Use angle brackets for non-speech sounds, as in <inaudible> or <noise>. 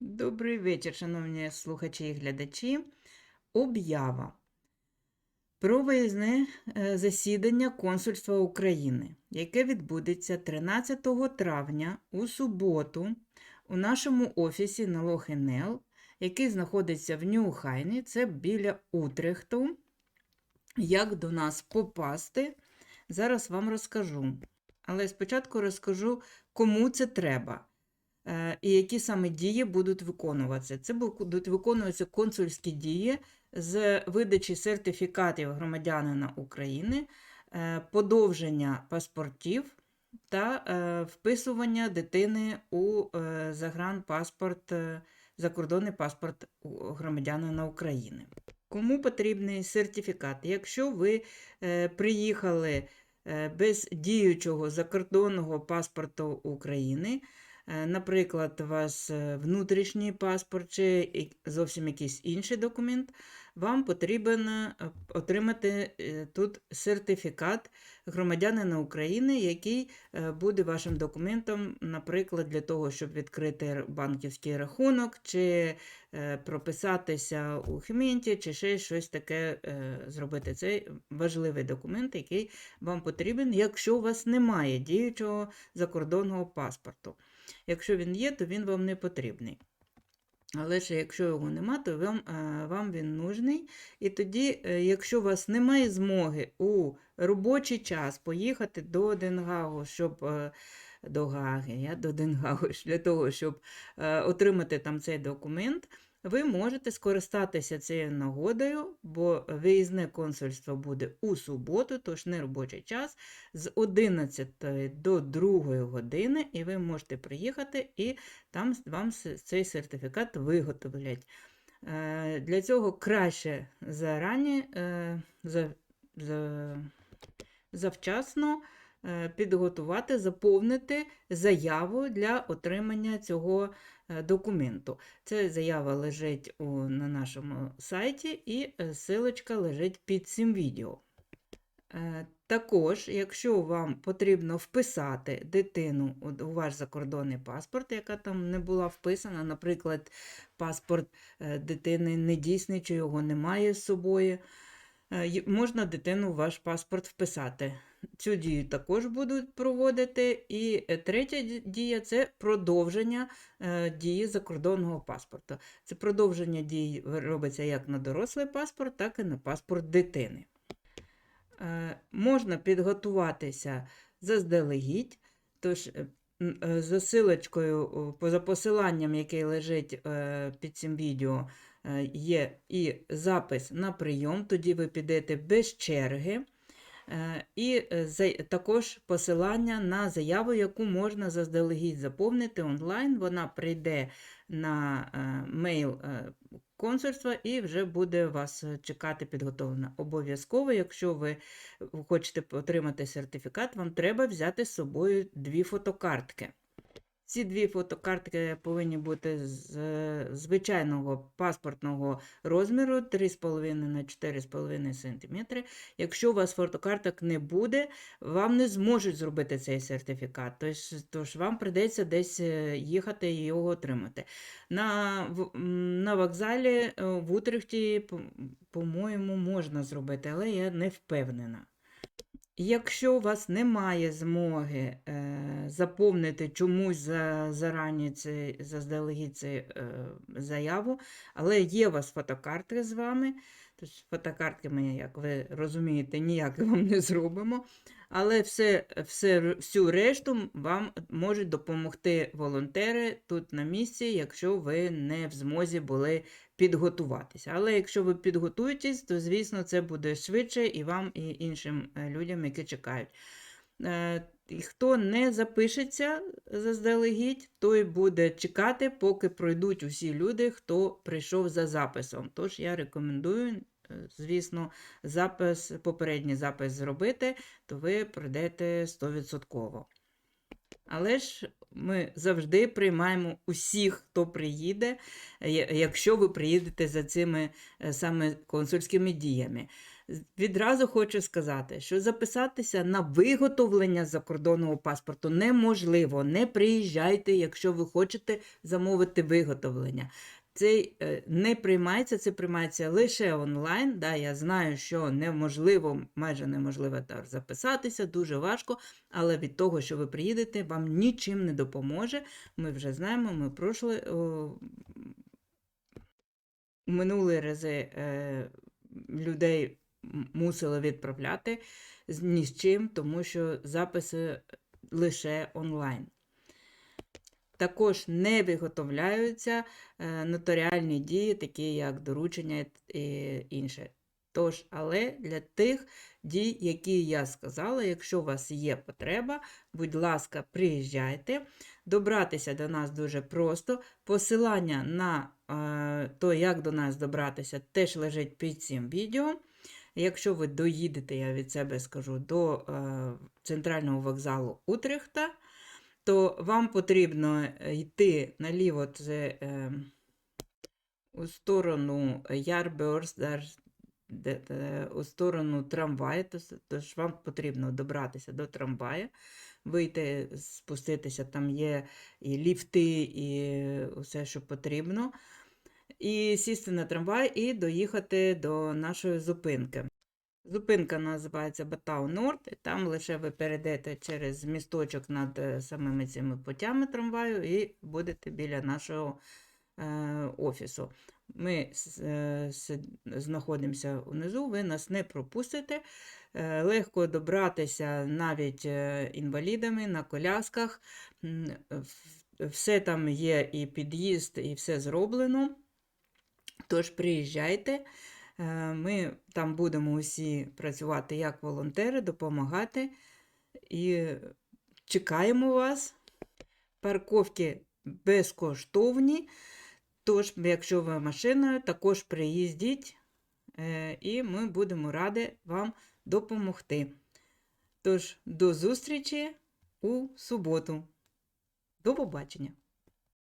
Добрий вечір, шановні слухачі і глядачі. Об'ява про виїзне е, засідання Консульства України, яке відбудеться 13 травня у суботу у нашому офісі на Лохенел, який знаходиться в Нью-Хайні, це біля Утрехту. Як до нас попасти, зараз вам розкажу. Але спочатку розкажу, кому це треба. Е, і які саме дії будуть виконуватися. Це будуть виконуватися консульські дії з видачі сертифікатів громадянина України, е, подовження паспортів та е, вписування дитини у загранпаспорт, закордонний паспорт громадянина України. Кому потрібний сертифікат? Якщо ви приїхали без діючого закордонного паспорту України, Наприклад, у вас е, внутрішній паспорт чи зовсім якийсь інший документ, вам потрібен е, отримати тут сертифікат громадянина України, який буде вашим документом, наприклад, для того, щоб відкрити банківський рахунок, чи прописатися у Хіменті, чи ще щось таке зробити. Це важливий документ, який вам потрібен, якщо у вас немає діючого закордонного паспорту. Якщо він є, то він вам не потрібний. Але ж якщо його нема, то вам е, вам він нужний. І тоді, е, якщо у вас немає змоги у робочий час поїхати до Денгагу, щоб е, до Гаги, я до Денгагу, <laughs> для того, щоб отримати там цей документ, ви можете скористатися цією нагодою, бо виїзне консульство буде у суботу, тож не робочий час, з 11 до 2 години, і ви можете приїхати і там вам цей сертифікат виготовлять. Е, для цього краще зарані, е, завчасно Е, підготувати, заповнити заяву для отримання цього е, документу. Ця заява лежить на нашому сайті, і е, силочка лежить під цим відео. Також, якщо вам потрібно вписати дитину у ваш закордонний паспорт, яка там не була вписана, наприклад, паспорт дитини недійсний, чи його немає з собою, можна дитину в ваш паспорт вписати. Цю дію також будуть проводити. І е, третя дія це продовження е, дії закордонного паспорту. Це продовження дій робиться як на дорослий паспорт, так і на паспорт дитини. Е, можна підготуватися заздалегідь, тож за силочкою, за посиланням, яке лежить під цим відео, є і запис на прийом, тоді ви підете без черги. Е, і е, також посилання на заяву, яку можна заздалегідь заповнити онлайн. Вона прийде на е, мейл консульства і вже буде вас чекати підготовлена. Обов'язково, якщо ви хочете отримати сертифікат, вам треба взяти з собою дві фотокартки. Ці дві фотокартки повинні бути з звичайного паспортного розміру 3,5 на 4,5 см. Якщо у вас фотокарток не буде, вам не зможуть зробити цей сертифікат. Тож вам прийдеться десь е, їхати і його отримати. На на вокзалі е, в Утрехті, по-моєму, можна зробити, але я не впевнена. Якщо у вас немає змоги е, заповнити чомусь за, зарані це, заздалегідь цю е, заяву, але є у вас фотокартки з вами, Тож фотокартки ми, як ви розумієте, ніяк <laughs> вам не зробимо. Але все, все, всю решту вам можуть допомогти волонтери тут на місці, якщо ви не в змозі були підготуватися. Але якщо ви підготуєтесь, то, звісно, це буде швидше і вам, і іншим е, людям, які чекають. Е, хто не запишеться заздалегідь, той буде чекати, поки пройдуть усі люди, хто прийшов за записом. Тож я рекомендую, е, звісно, запис, попередній запис зробити, то ви пройдете 100%. Але ж ми завжди приймаємо усіх, хто приїде, якщо ви приїдете за цими е, саме консульськими діями. Відразу хочу сказати, що записатися на виготовлення закордонного паспорту неможливо. Не приїжджайте, якщо ви хочете замовити виготовлення. Це е, не приймається, це приймається лише онлайн. Да, я знаю, що неможливо, майже неможливо так записатися, дуже важко, але від того, що ви приїдете, вам нічим не допоможе. Ми вже знаємо, ми пройшли о, минулі рази е, людей мусили відправляти ні з чим, тому що записи лише онлайн. Також не виготовляються е, нотаріальні дії, такі як доручення і інше. Тож, але для тих дій, які я сказала, якщо у вас є потреба, будь ласка, приїжджайте. Добратися до нас дуже просто. Посилання на е, то, як до нас добратися, теж лежить під цим відео. Якщо ви доїдете, я від себе скажу, до е, центрального вокзалу Утрехта, то вам потрібно е, йти наліво це, е, у сторону де, у сторону трамваю, тож, вам потрібно добратися до трамваю, вийти, спуститися, там є і ліфти, і все, що потрібно. І сісти на трамвай і доїхати до нашої зупинки. Зупинка називається Батау Норд, там лише ви перейдете через місточок над е, самими цими путями трамваю і будете біля нашого е, офісу. Ми е, знаходимося внизу, ви нас не пропустите. Е, Легко добратися навіть е, інвалідами на колясках. Все там є і під'їзд, і все зроблено. Тож приїжджайте. Е, Ми там будемо усі працювати як волонтери, допомагати. І чекаємо вас. Парковки безкоштовні. Тож, якщо ви машиною, також приїздіть, е, і ми будемо раді вам допомогти. Тож, до зустрічі у суботу. До побачення!